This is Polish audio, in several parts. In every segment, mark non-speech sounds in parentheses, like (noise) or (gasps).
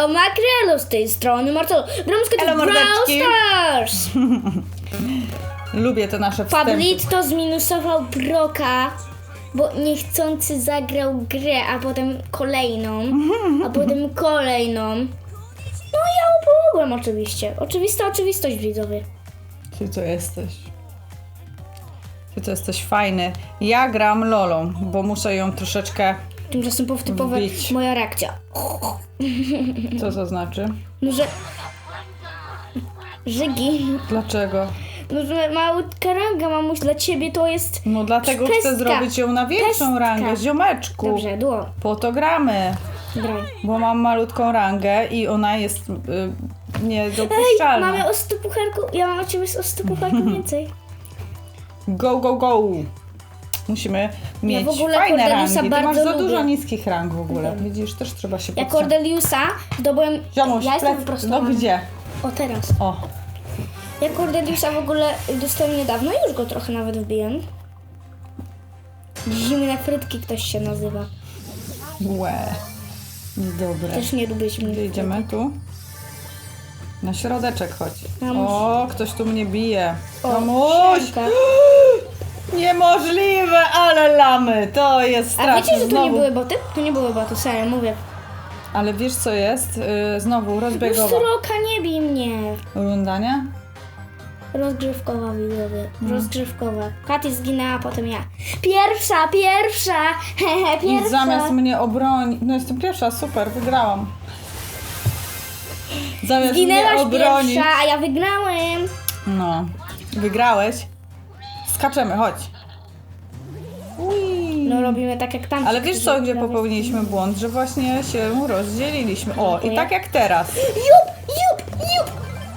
Elo Makrelo z tej strony Marcelo. Gramy z Elo, Brawl mordeczki. Stars. (laughs) Lubię te nasze wstępy. Pablito zminusował Broka, bo niechcący zagrał grę, a potem kolejną, a (laughs) potem kolejną. No ja mu pomogłem oczywiście. Oczywista oczywistość widzowie. Ty co jesteś? Ty co jesteś fajny. Ja gram Lolą, bo muszę ją troszeczkę... Tymczasem powtypowa Wbić. moja reakcja. Co to znaczy? No że... Żygi. Dlaczego? No że małutka ranga, mamuś, dla ciebie to jest... No dlatego chcę Pestka. zrobić ją na większą Pestka. rangę, ziomeczku. Dobrze, duo. Po to gramy. Graj. Bo mam malutką rangę i ona jest y, Ej, niedopuszczalna. mamy o 100 pucharku, ja mam o ciebie o 100 pucharku (laughs) więcej. Go, go, go! Musimy mieć w ogóle fajne Cordeliusa rangi. Ty masz bardzo za lubię. dużo niskich rang w ogóle. Widzisz, też trzeba się Ja podciągnąć. Cordeliusa zdobyłem... Ziomuś, ja jestem plec-. No gdzie? O, teraz. O, Ja Cordeliusa w ogóle dostałem niedawno, już go trochę nawet wbiłem. Zimne frytki ktoś się nazywa. łe. Niedobre. Też nie lubię Gdzie zimnych idziemy? Tu? Na środeczek chodź. Mamuś. O, ktoś tu mnie bije. O, Mamuś! (gasps) (gasps) Niemożliwe, ale lamy! To jest A straszne. wiecie, że tu nie Znowu. były boty? Tu nie były boty, serio, mówię. Ale wiesz co jest? Yy, znowu No rozbiegowa. sroka, nie bij mnie. Runda, nie? Rozgrzewkowa widzowie, Mm. rozgrzewkowa. Katy zginęła, potem ja. Pierwsza, pierwsza, (laughs) hehe, I pierwsza. zamiast mnie obronić. No jestem pierwsza, super, wygrałam. Zamiast mnie Zginęłaś obronić. pierwsza, a ja wygrałem. No, wygrałeś. Skaczemy, chodź. Ui. No robimy tak jak tam. Ale wiesz co, gdzie popełniliśmy błąd? Że właśnie się rozdzieliliśmy. O, i tak jak teraz. Jup, jup, jup.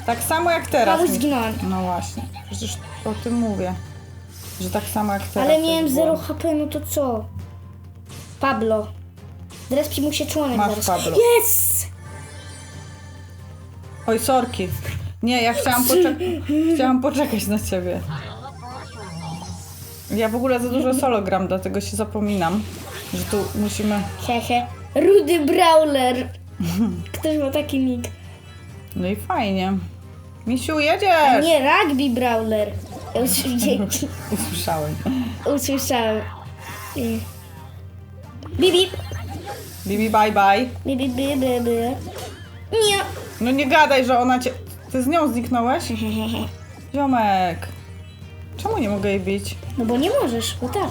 Tak samo jak teraz. Mi- zginąłem. No właśnie, przecież o tym mówię. Że tak samo jak teraz. Ale miałem jest 0 błąd. HP, no to co? Pablo. Zrespi mu się członek Masz, zaraz. Pablo. Yes! Oj, sorki. Nie, ja chciałam, poczek- (laughs) chciałam poczekać na ciebie. Ja w ogóle za dużo (laughs) solo gram, dlatego się zapominam, że tu musimy... Hehe. Rudy Brawler. (laughs) Ktoś ma taki nick. No i fajnie. Misiu, A jedziesz! nie, Rugby Brawler. Ja us- (laughs) Dzięki. Usłyszałem. Usłyszałem. Bibi. Bibi, bye bye. Bibi, bibi, bibi. Nie. No nie gadaj, że ona cię... Ty z nią zniknąłeś? Ziomek. Czemu nie mogę jej bić? No bo nie możesz, bo tak.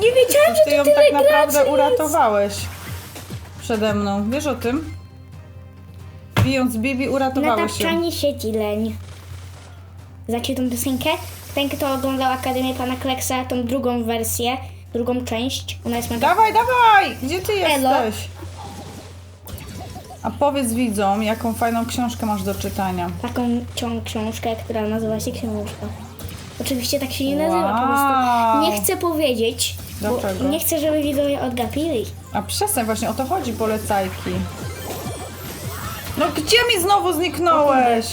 Nie wiedziałem, że Ty ją tyle tak naprawdę graczy uratowałeś. Przede mną. Wiesz o tym? Bijąc Bibi. Na uratowałeś ją. tapczanie sieci leń. Znacie tą piosenkę? Ten, kto oglądał Akademię Pana Kleksa, tą drugą wersję, drugą część. Ona jest mega... Dawaj, dawaj! Gdzie ty Elo. jesteś? A powiedz widzom, jaką fajną książkę masz do czytania. Taką cią- książkę, która nazywa się Książka. Oczywiście tak się nie nazywa, po Wow. prostu nie chcę powiedzieć, Dlaczego? bo nie chcę, żeby widzowie odgapili. A przestań, właśnie o to chodzi, polecajki. No gdzie mi znowu zniknąłeś?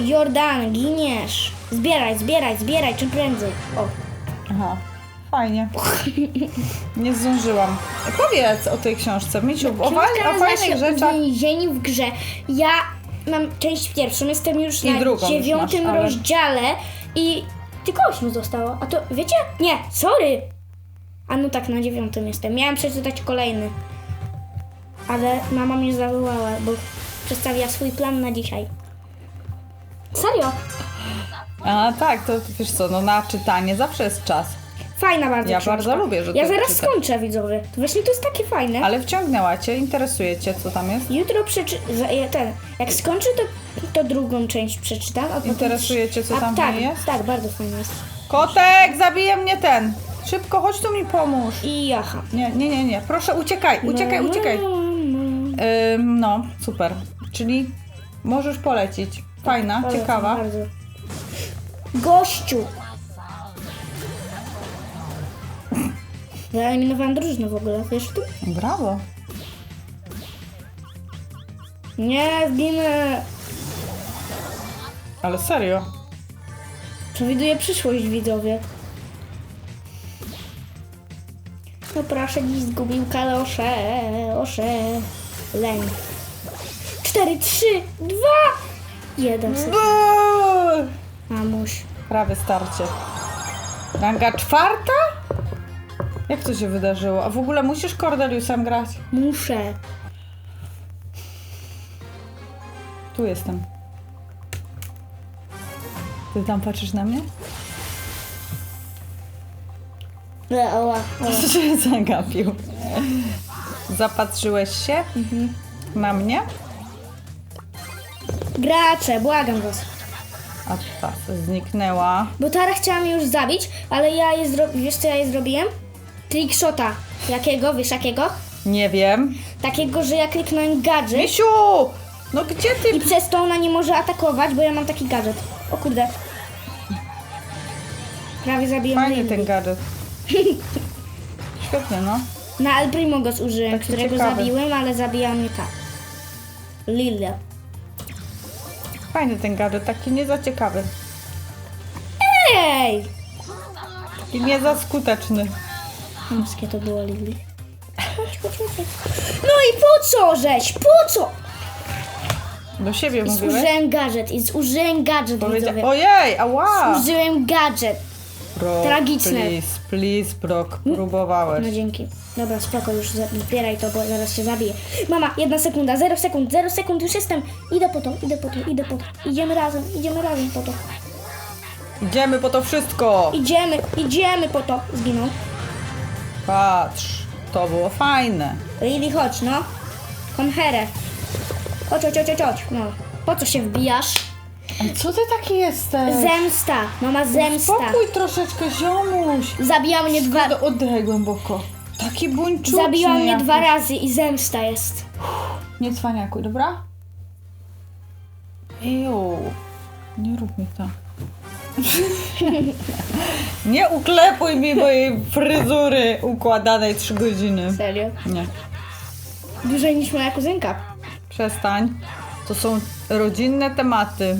Jordan, giniesz! Zbieraj, zbieraj, zbieraj, czym prędzej. O, Aha, fajnie. Nie zdążyłam. Powiedz o tej książce, Misiu, o, fa- Książka o nazywa fajnych się rzeczach. W grze. Ja mam część pierwszą, jestem już I na drugą już dziewiątym masz, ale- rozdziale i tylko ośmiu zostało. A to wiecie? Nie, sorry! A no tak, na dziewiątym jestem. Miałem przeczytać kolejny. Ale mama mnie zawołała, bo przedstawiła swój plan na dzisiaj. Serio? A tak, to wiesz co, no na czytanie zawsze jest czas. Fajna bardzo Ja książka. bardzo lubię, że Ja zaraz skończę, widzowie. To właśnie to jest takie fajne. Ale wciągnęła cię, interesuje cię, co tam jest? Jutro przeczy... za- ja ten, jak skończę, to, to drugą część przeczytam. A potem... Interesuje cię, co a, tam tak, jest? Tak, bardzo fajnie jest. Kotek, zabije mnie ten! Szybko, chodź tu mi pomóż. I jaha. Nie, nie, nie, nie. Proszę, uciekaj, uciekaj, No, uciekaj. no, no. Ym, no, super. Czyli możesz polecić. Fajna, Bardzo, ciekawa. Bardzo. Gościu! Wyeliminowałam drużynę w ogóle, wiesz tu? Brawo. Nie, zginę! Ale serio. Przewiduję przyszłość, widzowie. No proszę, dziś zgubił kalosze, osze, leń. Cztery, trzy, dwa, jeden. Buuu! Mamuś. Prawie starcie. Ranga czwarta? Jak to się wydarzyło? A w ogóle musisz Cordeliusem grać? Muszę. Tu jestem. Ty tam patrzysz na mnie? E, Oła, oła. (laughs) Co się zagapił? Zapatrzyłeś się na mnie? Gracze, błagam was. A ta zniknęła. Bo Tara chciałam już zabić, ale ja je zrobiłem. Wiesz co ja je zrobiłem? Trickshota. Jakiego? Wiesz jakiego? Nie wiem. Takiego, że ja kliknąłem gadżet Misiu! No gdzie ty? i przez to ona nie może atakować, bo ja mam taki gadżet. O kurde. Prawie zabiłem Fajny ten gadżet. (laughs) Świetnie, no. Na El Primo go zużyłem, Taki którego ciekawy. zabiłem, ale zabija mnie ta. Lila. Fajny ten gadżet, taki nie za ciekawy. Ej! I nie za skuteczny. Męskie to było Lili. Chodź, chodź, chodź, chodź. No i po co żeś? Po co? Do siebie I mówiłeś? zużyłem gadżet, i zużyłem gadżet, Powiedzia... widzowie. Ojej, ała! Zużyłem gadżet. Bro, Tragiczne. Please, please, Brok, próbowałeś. No dzięki. Dobra, spoko, już za- zbieraj to, bo zaraz się zabiję. Mama, jedna sekunda, zero sekund, zero sekund, już jestem. Idę po to, idę po to, idę po to. Idziemy razem, idziemy razem po to. Idziemy po to wszystko! Idziemy, idziemy po to. Zginął. Patrz, to było fajne. Lili, chodź, no. Kom here. Chodź, chodź, chodź, chodź, chodź. No. Po co się wbijasz? A co ty taki jesteś? Zemsta, mama zemsta. Spokój troszeczkę, ziomuś. Zabiła mnie dwa, Dwa... Oddaj głęboko. Taki buńczuczny zabiła mnie jakiś. dwa razy i zemsta jest. Nie cwaniakuj, dobra? Iu, nie rób mi tak. (laughs) nie uklepuj mi mojej fryzury układanej 3 godziny. Serio? Nie, Dłużej niż moja kuzynka. przestań. To są rodzinne tematy.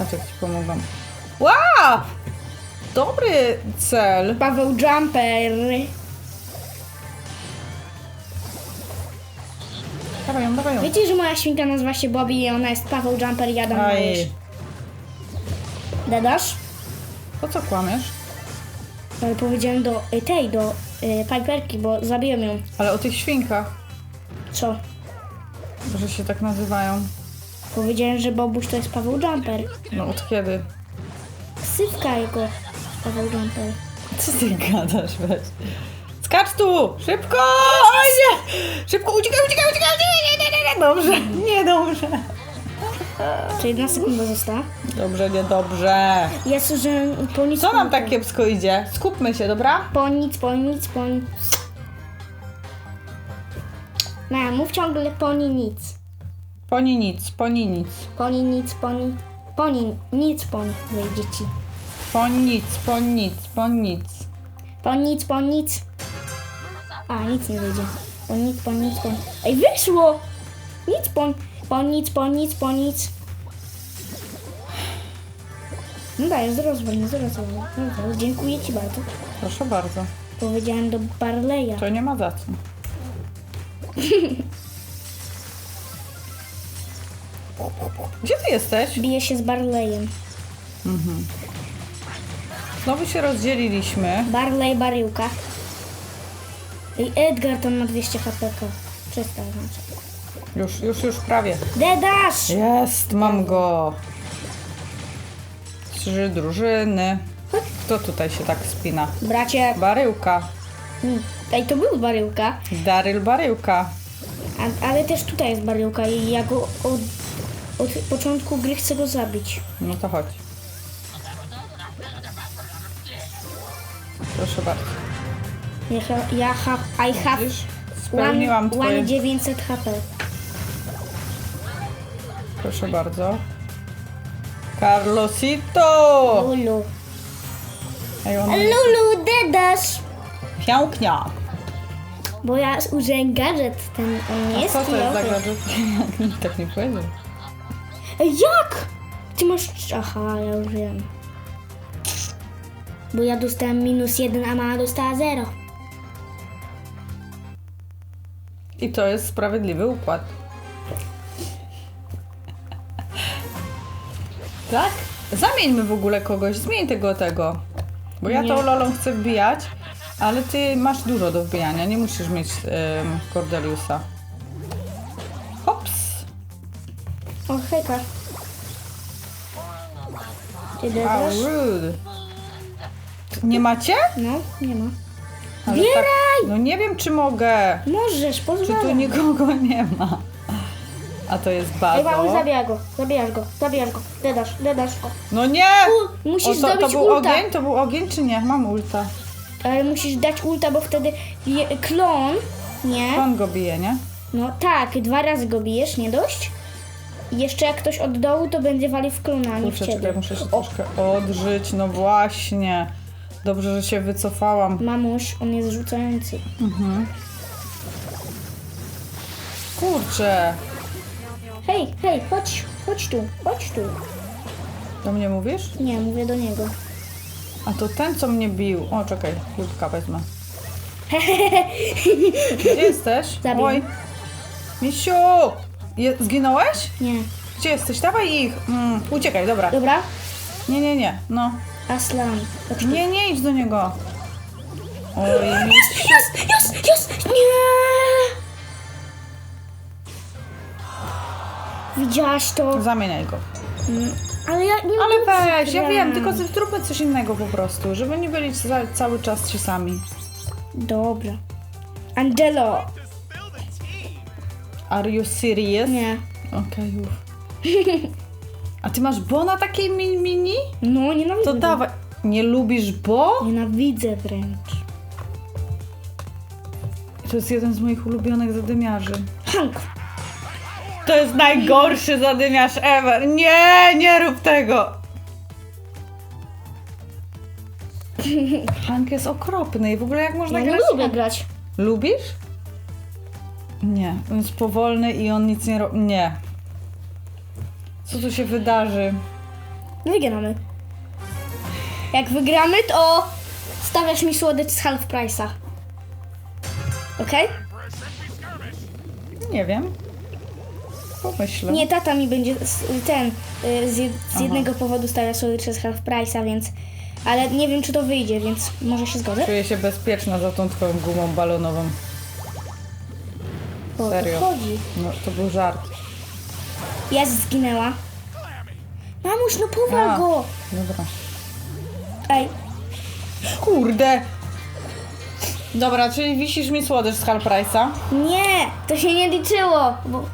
Jak ci pomogłam. Wow! Dobry cel. Paweł Jumper. Dawaj ją, dawaj ją. Wiecie, że moja świnka nazywa się Bobby i ona jest Paweł Jumper i Adam Aj, Małysz. Dadasz? po co kłamiesz? Ale powiedziałem do y, tej, do y, Piperki, bo zabiłem ją. Ale o tych świnkach, Co? że się tak nazywają. Powiedziałem, że Bobuś to jest Paweł Jumper. No od kiedy? Ksywka jego. Paweł Jumper. Co ty gadasz, weź? Skacz tu! Szybko! Oj nie! Szybko, uciekaj, uciekaj, uciekaj! Nie, nie, nie, nie, nie, dobrze, nie dobrze. Czy jedna sekunda została? Dobrze, niedobrze. Ja zużyłem po nic. Co nam tak kiepsko idzie? Skupmy się, dobra? Po nic, po nic, po nic. No, mów ciągle po ni nic. Poni nic, poni nic. Po ni nic, po ni... Po ni... Nic po ni, wyjdzie ci. Poni nic, poni nic, poni nic. Po nic, po nic. A, nic nie wyjdzie. Po nic, po nic, po nic. Ej, wyszło! Nic, po, po nic, po nic, po nic. No daj, zrozwolnie, zrozwolnie. No, dziękuję Ci bardzo. Proszę bardzo. Powiedziałem do Barleya. To nie ma za co. (laughs) Gdzie ty jesteś? Biję się z Barleyem. Znowu się rozdzieliliśmy. Barley, baryłka. Ej, Edgar tam ma 200 HP. 300 znaczy. Już, już, już prawie. Dedasz! Jest, mam go. Trzy drużyny. Kto tutaj się tak spina? Bracie, Baryłka. hmm, ej, to był baryłka, Daryl Baryłka. a, ale też tutaj jest baryłka i ja go od, od początku gry chcę go zabić. No to chodź. Proszę bardzo. Ja, ha- ja I have Widzisz? Spełniłam one, twoje... one 900 HP. Proszę bardzo. Carlosito! Lulu. Ej, on... Lulu, dedasz! Pięknie. Bo ja użyłem gadżet, ten on nie A jest co to jest za gadżet? (laughs) Nikt tak nie powiedział. Ej, jak? Ty masz... Aha, ja już wiem. Bo ja dostałem minus jeden, a mama dostała zero. I to jest sprawiedliwy układ. Tak? Zamieńmy w ogóle kogoś, zmień tego, tego. Bo ja Nie. tą Lolą chcę wbijać, ale ty masz dużo do wbijania, nie musisz mieć um, Cordeliusa. Hops! O, hejka. Ty How rude. Nie macie? No, nie ma. Ale Zbieraj! Tak, no nie wiem, czy mogę. Możesz, Czy pozwalam. tu nikogo nie ma? A to jest Ej, mamo, bazo. zabijaj go, zabijasz go, zabijasz go, dedasz, dedasz go. No nie! U, musisz o, to, to był ulta. ogień? To był ogień czy nie? Mam ulta. Ale musisz dać ulta, bo wtedy je, klon, nie? On go bije, nie? No tak, dwa razy go bijesz, nie dość? Jeszcze jak ktoś od dołu, to będzie walił w klona, nie w ciebie. czekaj, muszę się troszkę odżyć. No właśnie. Dobrze, że się wycofałam. Mamuś, on jest rzucający. Kurczę. Hej, hej, chodź, chodź tu, chodź tu. Do mnie mówisz? Nie, mówię do niego. A to ten, co mnie bił. O, czekaj, chlubka wezmę. (laughs) Gdzie jesteś? Zabiję. Oj. Misiu! Je, zginąłeś? Nie. Gdzie jesteś? Dawaj ich! Mm, uciekaj, dobra. Dobra? Nie, nie, nie. No. Aslan. Chodź tu. Nie, nie idź do niego. Oj. Jest, jest, jest! Nie! Widziałaś to? Zamieniaj go. Mm, Ale ja nie Ale weź, ja wiem, tylko zróbmy coś innego po prostu, żeby nie byli za, cały czas ci sami. Dobra. Angelo. Are you serious? Nie. Okej, już. (laughs) A ty masz Bo na takiej mini, mini? No, nienawidzę. To go. dawaj. Nie lubisz Bo? Nienawidzę wręcz. To jest jeden z moich ulubionych zadymiarzy. Hank. To jest najgorszy zadymiarz ever. Nie, nie rób tego. (laughs) Hank jest okropny i w ogóle jak można Ja nie grać? lubię grać. Lubisz? Nie, on jest powolny i on nic nie robi. Nie. Co tu się wydarzy? Wygramy. Jak wygramy, to stawiasz mi słodycz z half price'a. Okej? Nie wiem. Pomyślę. Nie, tata mi będzie s- ten y, z, jed, z jednego powodu stawia słodycze z half price'a, więc... Ale nie wiem, czy to wyjdzie, więc może się zgodzę? Czuję się bezpieczna za tą twoją gumą balonową. O, serio? to chodzi. No, to był żart. Jest, zginęła. Mamuś, no powal A. go! Dobra. Ej, Kurde! Dobra, czyli wisisz mi słodycz z Half Price'a. nie! To się nie liczyło, bo,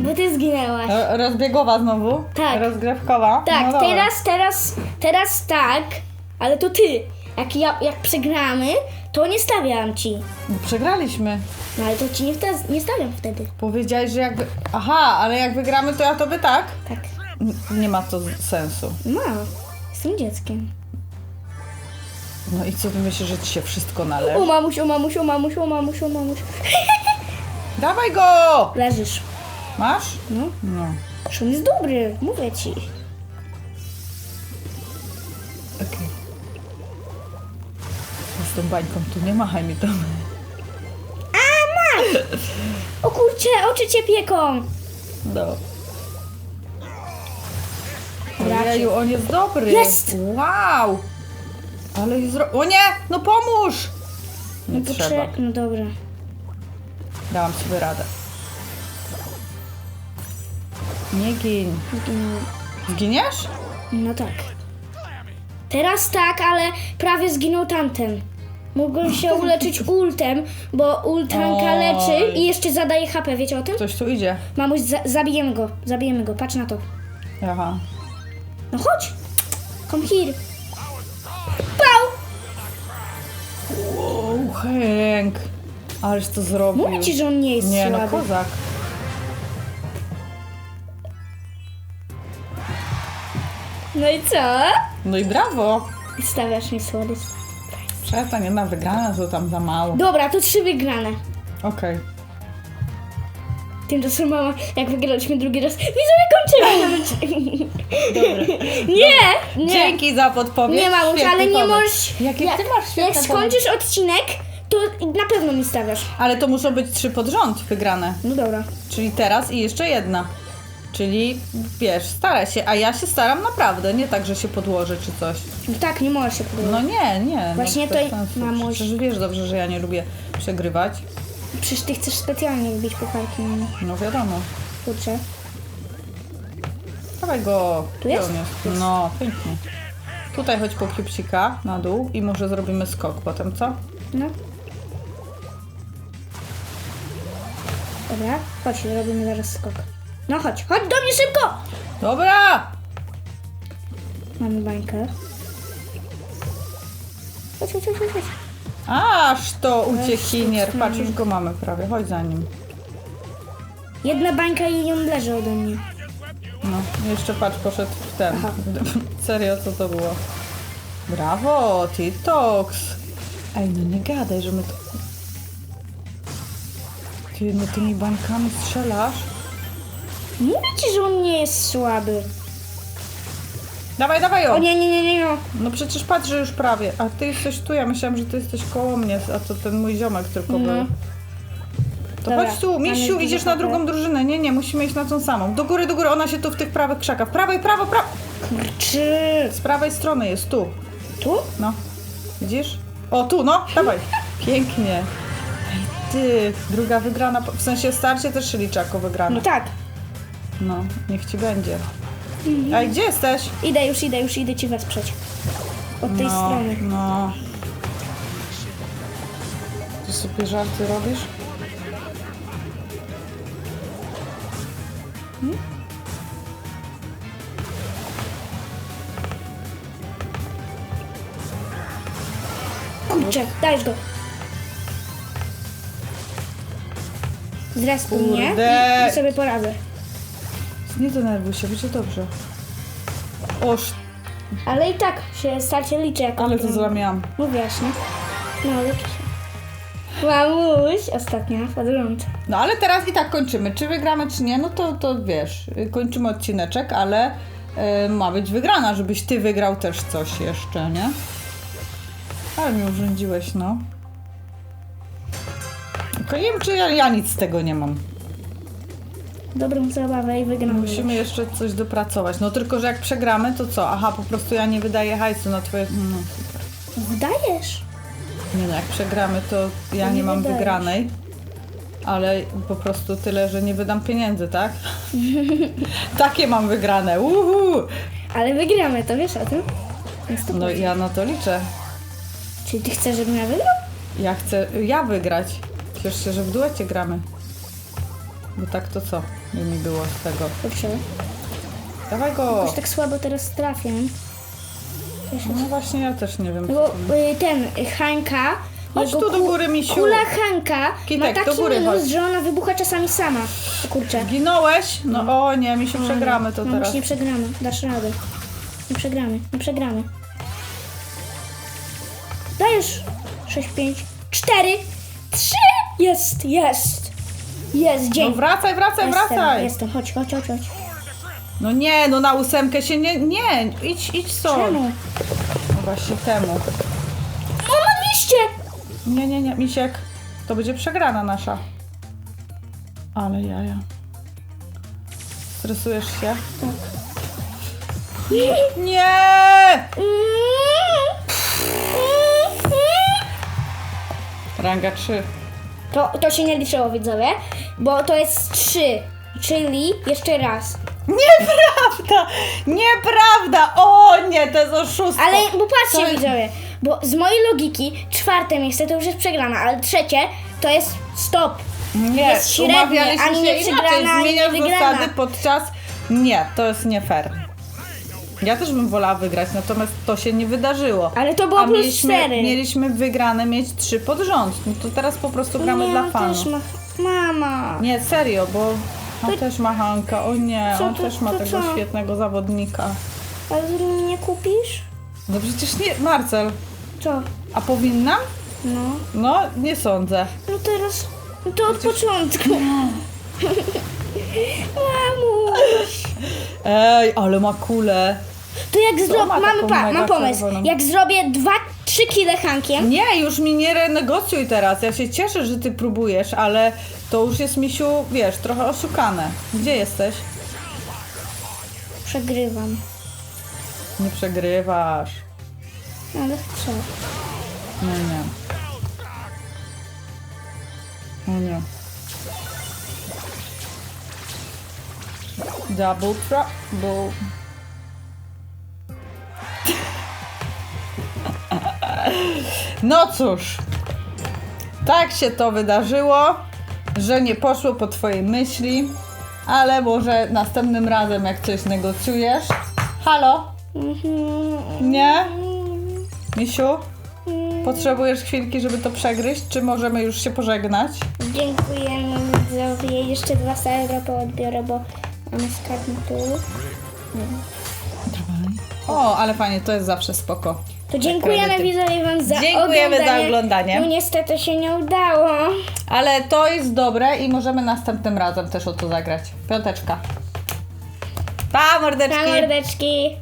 bo ty zginęłaś. E, Rozbiegowa znowu? Tak. Rozgrywkowa? Tak, no dobra. teraz, teraz, teraz tak, ale to ty. Jak, ja, jak przegramy, to nie stawiam ci. Przegraliśmy. No ale to ci nie, wte- nie stawiam wtedy. Powiedziałeś, że jakby... Aha, ale jak wygramy, to ja tobie tak? Tak. N- Nie ma to sensu. No, jestem dzieckiem. No i co ty myślisz, że ci się wszystko O należy? mamuś, o mamuś, o mamuś, o mamuś, o mamuś. (laughs) Dawaj go! Leżysz. Masz? No, No. on jest dobry, mówię ci. Tą bańką tu nie machaj mi to. O kurcze, oczy cię pieką. No. Bracie. Ojeju, on jest dobry. Jest! Wow! Ale jest zro... O nie! No pomóż! Nie No to trzeba. prze- No dobra. Dałam sobie radę. Nie gin. Zginiesz? No tak. Teraz tak, ale prawie zginął tamten. Mogłem się uleczyć ultem, bo ultanka Oj. leczy i jeszcze zadaje HP, wiecie o tym? Ktoś tu idzie. Mamuś, za- zabijemy go, zabijemy go, patrz na to. Aha. No chodź! Come here. Pał! Wow, Hank. Ależ to zrobił. Mówię ci, że on nie jest Nie, no słaby. kozak. No i co? No i brawo. I Stawiasz mi słodycz. Przestań, jedna wygrana to tam za mało. Dobra, to trzy wygrane. Okej. Tymczasem mama, jak wygraliśmy drugi raz, widzowie kończymy. (laughs) (laughs) Nie, nie. Dzięki za podpowiedź. Nie mamuś, Świetny ale nie pomysł. możesz. Jakie jak, ty masz świetne Jak skończysz odcinek, to na pewno mi stawiasz. Ale to muszą być trzy pod rząd wygrane. No dobra. Czyli teraz i jeszcze jedna. Czyli wiesz, staraj się, a ja się staram naprawdę, nie tak, że się podłożę czy coś. No tak, nie możesz się podobać. No nie, nie. Właśnie no, to- sensu. mamuś. Przecież wiesz dobrze, że ja nie lubię przegrywać. Przecież ty chcesz specjalnie wbić pucharki. No, No wiadomo. kurczę. Dawaj go. Tu jest? No, pięknie. Tutaj chodź po kipsika na dół i może zrobimy skok potem, co? No. Dobra, chodź, robimy zaraz skok. No chodź, chodź do mnie szybko! Dobra! Mamy bańkę. Chodź, chodź, chodź, chodź. Aż to uciekinier. Patrz, już go mamy prawie. Chodź za nim. Jedna bańka i on leży ode mnie. No, jeszcze patrz, poszedł w ten. Aha. (laughs) Serio, co to było? Brawo, TikToks. Ej, no nie gadaj, że my to... Ty, no tymi bańkami strzelasz? Mówię ci, że on nie jest słaby. Dawaj, dawaj ją! O nie, nie, nie, nie, nie. No przecież patrz, że już prawie. A ty jesteś tu, ja myślałam, że ty jesteś koło mnie, a to ten mój ziomek tylko No. był. To Dobra, chodź tu, mamy Misiu, dużo idziesz na drugą drużynę. Nie, nie, musimy iść na tą samą. Do góry, do góry, ona się tu w tych prawych krzakach. Prawej, prawo, prawo. Czy Z prawej strony jest, tu. tu? No, widzisz? O, tu, no, dawaj. (laughs) Pięknie. Ej, ty, druga wygrana, w sensie starcie też się liczy jako wygrana. No tak. No, niech ci będzie. Ej, gdzie jesteś? Idę już, idę już, idę ci wesprzeć. Od tej no, strony. No. Ty sobie żarty robisz? Kurczę, dajesz go. Zrespił mnie i, i sobie poradzę. Nie denerwuj się, będzie dobrze. Oż, Ale i tak się starcie liczy jako ale to wygrana. złamiałam. No właśnie. No, liczy się. Mamuś, ostatnia, podrząd. No ale teraz i tak kończymy. Czy wygramy, czy nie, no to, to wiesz, y, kończymy odcineczek, ale y, ma być wygrana, żebyś ty wygrał też coś jeszcze, nie? Ale mi urządziłeś, no. Tylko nie wiem, czy ja, ja nic z tego nie mam. Dobrą zabawę i wygramy. Musimy jeszcze coś dopracować. No tylko, że jak przegramy, to co? Aha, po prostu ja nie wydaję hajsu na twoje... No, super. Wdajesz. Nie no, jak przegramy, to ja nie nie mam wydajesz. wygranej. Ale po prostu tyle, że nie wydam pieniędzy, tak? (laughs) Takie mam wygrane. Uhu! Ale wygramy, to wiesz o tym? No ja na to liczę. Czyli ty chcesz, żebym ja wygrał? Ja chcę ja wygrać. Ciesz się, że w duecie gramy. Bo tak to co by mi było z tego? Kurczę. Dawaj go! Już tak słabo teraz trafiam. No właśnie ja też nie wiem. No co bo to- y, ten y, Hanka. Chodź jego tu do ku- góry, misiu. Kula Hanka Kitek, ma do taki góry minus, chodź. że ona wybucha czasami sama. O kurczę. Ginąłeś? No o nie, mi się przegramy to no, teraz. nie przegramy, dasz radę. Nie przegramy, nie przegramy. Dajesz 6, 5, 4, 3! Jest, jest! Jest, No dzień. wracaj, wracaj, jestem, wracaj! jestem, chodź, chodź, chodź, chodź. No nie, no na ósemkę się nie, nie, idź, idź stąd. Czemu? No właśnie temu. Mama 200! Nie, nie, nie, Misiek, to będzie przegrana nasza. Ale jaja. Stresujesz się? Tak. Nie! Ranga 3. To, to się nie liczyło, widzowie, bo to jest 3, czyli jeszcze raz. Nieprawda! Nieprawda! O nie, to jest oszustwo! Ale bo patrzcie, To widzowie, bo z mojej logiki czwarte miejsce to już jest przegrana, ale trzecie to jest stop. Nie, jest średnie, umawialiśmy ani się nie inaczej. przegrana, ani Zmieniasz nie wygrana. zasady podczas... Nie, to jest nie fair. Ja też bym wolała wygrać, natomiast to się nie wydarzyło. Ale to było A plus mieliśmy, cztery. mieliśmy wygrane mieć trzy pod rząd. No to teraz po prostu gramy nie, dla fanów. też ma... Mama. Nie, serio, bo on też ma Hanka. O nie, Co on to- też ma to tego co? świetnego zawodnika. Ale ty mi nie kupisz? No przecież nie, Marcel, Co? a powinnam? No. No, nie sądzę. No teraz... No to od początku. (laughs) Mamuś. Ej, ale ma kulę. To jak zrobię, ma mam, taką pa, mega mam pomysł. czerwoną? Jak zrobię dwa, trzy kile Hankiem, Nie, już mi nie renegocjuj teraz. Ja się cieszę, że ty próbujesz, ale to już jest, misiu, wiesz, trochę oszukane. Gdzie jesteś? przegrywam. Nie przegrywasz. Ale chcę. Nie, nie. O nie. Double trouble. No cóż. Tak się to wydarzyło, że nie poszło po twojej myśli, ale może następnym razem jak coś negocjujesz. Halo? Nie? Misiu? Potrzebujesz chwilki, żeby to przegryźć, czy możemy już się pożegnać? Dziękujemy widzowie. Jeszcze dwa euro poodbiorę, bo mamy skarb tu. O, ale fajnie, to jest zawsze spoko. To dziękujemy widzowie wam za Dziękujemy za oglądanie. oglądanie. No niestety się nie udało. Ale to jest dobre i możemy następnym razem też o to zagrać. Piąteczka. Pa, mordeczki! Pa mordeczki.